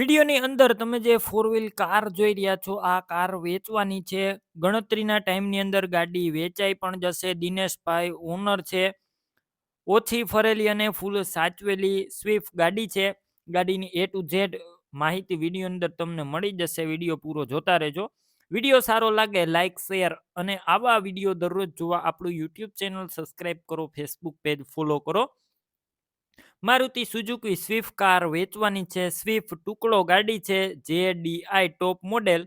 વિડીયોની અંદર તમે જે ફોર વ્હીલ કાર જોઈ રહ્યા છો, આ કાર વેચવાની છે. ગણતરીના ટાઈમની અંદર ગાડી વેચાઈ પણ જશે. દિનેશભાઈ ઓનર છે. ઓછી ફરેલી અને ફૂલ સાચવેલી સ્વિફ્ટ ગાડી છે. ગાડીની એ ટુ ઝેડ માહિતી વીડિયો અંદર તમને મળી જશે. વીડિયો પૂરો જોતા રહેજો. વીડિયો સારો લાગે લાઇક શેર અને આવા વીડિયો દરરોજ જોવા આપણું યુટ્યુબ ચેનલ સબસ્ક્રાઈબ કરો ફેસબુક પેજ ફોલો કરો. મારુતિ સુઝુકી સ્વિફ્ટ કાર વેચવાની છે. સ્વિફ્ટ ટુકડો ગાડી છે. જે ડીઆઈ ટોપ મોડેલ.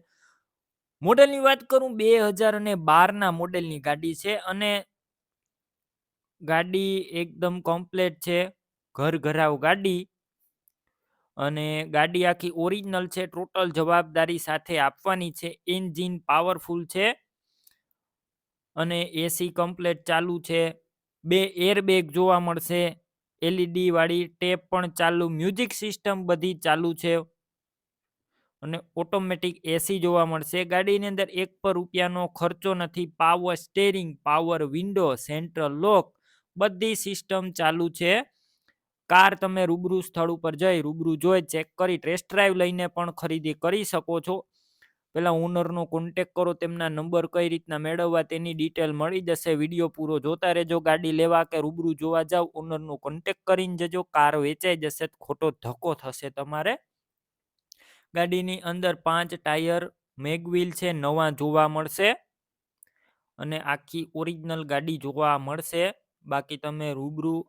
મોડેલની વાત કરું બે હજાર અને બારના મોડેલની ગાડી છે અને ગાડી એકદમ કમ્પ્લેટ છે. ઘર ઘરાવ ગાડી અને ગાડી આખી ઓરિજિનલ છે. ટોટલ જવાબદારી સાથે આપવાની છે. એન્જિન પાવરફુલ છે અને એસી કમ્પ્લેટ ચાલુ છે. બે એરબેગ જોવા મળશે. એલઈડી વાળી ટેપ પણ ચાલુ, મ્યુઝિક સિસ્ટમ બધી ચાલુ છે. અને ઓટોમેટિક એસી જોવા મળશે. ગાડીની અંદર એક પર રૂપિયાનો ખર્ચો નથી. Power steering, power window, central lock બધી સિસ્ટમ ચાલુ છે. કાર તમે રૂબરૂ સ્થળ ઉપર જઈ રૂબરૂ જોઈ ચેક કરી, ટેસ્ટ ડ્રાઈવ લઈને પણ ખરીદી કરી શકો છો. પેલા ઓનરનો કોન્ટેક કરો, તેમના નંબર કઈ રીતના મેળવવા તેની ડિટેલ મળી જશે. વીડિયો પૂરો જોતા રહેજો, ગાડી લેવા કે રૂબરૂ જોવા જાવ ઓનરનો કોન્ટેક કરીને જજો કાર વેચાઈ જશે, ખોટો ધક્કો થશે તમારે. ગાડીની અંદર પાંચ ટાયર મેગવિલ છે, નવા જોવા મળશે. અને આખી ઓરિજિનલ ગાડી જોવા મળશે. બાકી તમે રૂબરૂ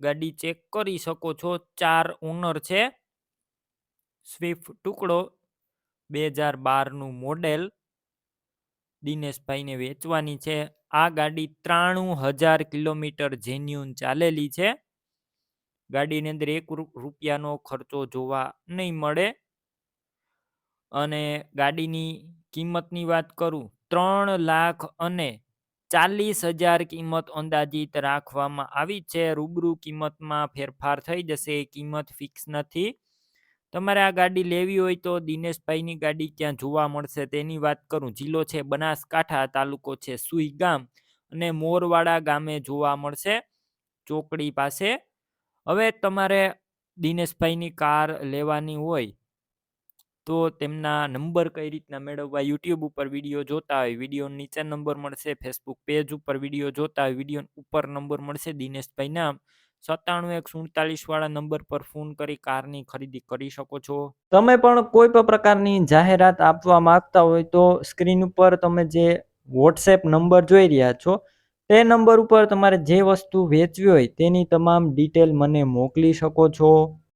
ગાડી ચેક કરી શકો છો. ચાર ઓનર છે. સ્વિફ્ટ ટુકડો બે હજાર બારનું મોડેલ દિનેશભાઈને વેચવાની છે. આ ગાડી ત્રાણું હજાર કિલોમીટર જેન્યુન ચાલેલી છે. ગાડીની અંદર એક રૂપિયાનો ખર્ચો જોવા નહીં મળે. અને ગાડીની કિંમતની વાત કરું, ત્રણ લાખ અને ચાલીસ હજાર કિંમત અંદાજિત રાખવામાં આવી છે. રૂબરૂ કિંમતમાં ફેરફાર થઈ જશે. કિંમત ફિક્સ નથી. તમારે આ ગાડી લેવી હોય તો દિનેશભાઈની ગાડી ક્યાં જોવા મળશે તેની વાત કરું. જિલ્લો છે બનાસકાંઠા, તાલુકો છે સુઈ ગામ અને મોરવાડા ગામે જોવા મળશે ચોકડી પાસે. હવે તમારે દિનેશભાઈની કાર લેવાની હોય તો તેમના નંબર કઈ રીતના મેળવવા યુટ્યુબ ઉપર વીડિયો જોતા હોય વીડિયો નીચે નંબર મળશે, ફેસબુક પેજ ઉપર વીડિયો જોતા હોય વીડિયો ઉપર નંબર મળશે દિનેશભાઈ નામ સત્તાણું એક સુડતાલીસ વાળા નંબર પર ફોન કરી કારની ખરીદી કરી શકો છો. તમે પણ કોઈ પણ પ્રકારની જાહેરાત આપવા માંગતા હોય તો સ્ક્રીન ઉપર તમે જે વોટ્સએપ નંબર જોઈ રહ્યા છો, તે નંબર ઉપર તમારે જે વસ્તુ વેચવી હોય તેની તમામ ડિટેલ મને મોકલી શકો છો.